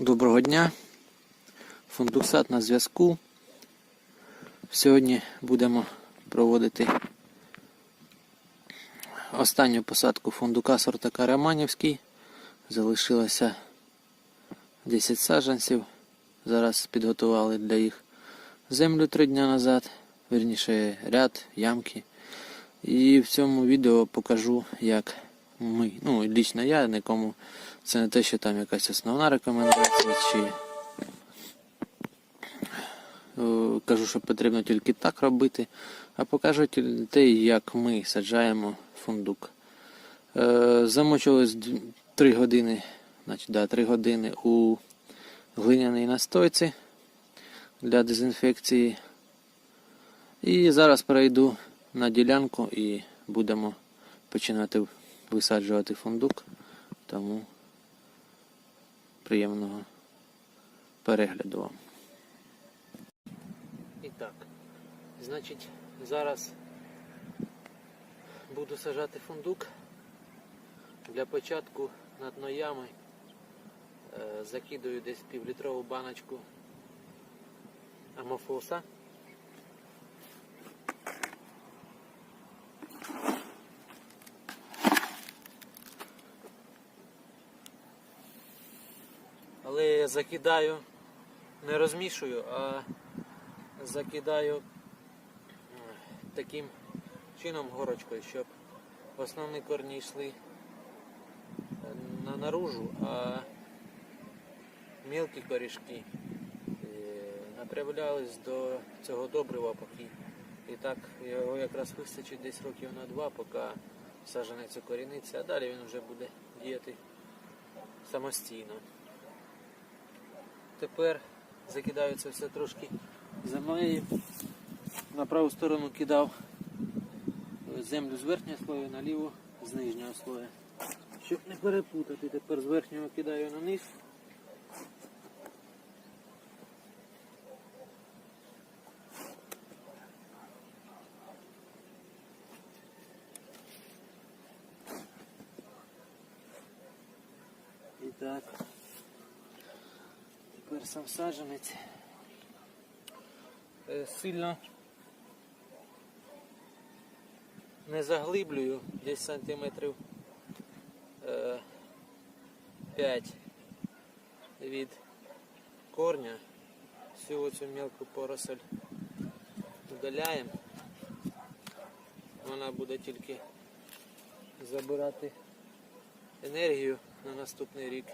Доброго дня. Фундуксат на зв'язку. Сьогодні будемо проводити останню посадку фундука сорта Караманівський. Залишилося 10 саджанців. Зараз підготували для їх землю три дні назад, вірніше ряд, ямки. І в цьому відео покажу, як ми, ну, лічно я, нікому це не те, що там якась основна рекомендація, чи е, кажу, що потрібно тільки так робити, а покажу те, як ми саджаємо фундук. Е, Замочилось 3 години, значить, да, 3 години у глиняній настойці для дезінфекції. І зараз перейду на ділянку і будемо починати висаджувати фундук. Тому приємного перегляду вам. І так, значить, зараз буду сажати фундук. Для початку на дно ями е, закидую десь півлітрову баночку амофоса. Але я закидаю, не розмішую, а закидаю таким чином горочкою, щоб основні корні йшли е, на наружу, а мілкі корішки е, направлялись до цього добрива поки. І так його якраз вистачить десь років на два, поки саженець укоріниться, а далі він вже буде діяти самостійно. Тепер закидаю це все трошки землею. На праву сторону кидав землю з верхнього слою, на ліву з нижнього слою. Щоб не перепутати, тепер з верхнього кидаю на низ. І так. Тепер сам саджанець Е, сильно не заглиблюю, десь сантиметрів е, 5 від корня. Всю цю мілку поросль удаляємо. Вона буде тільки забирати енергію на наступний рік.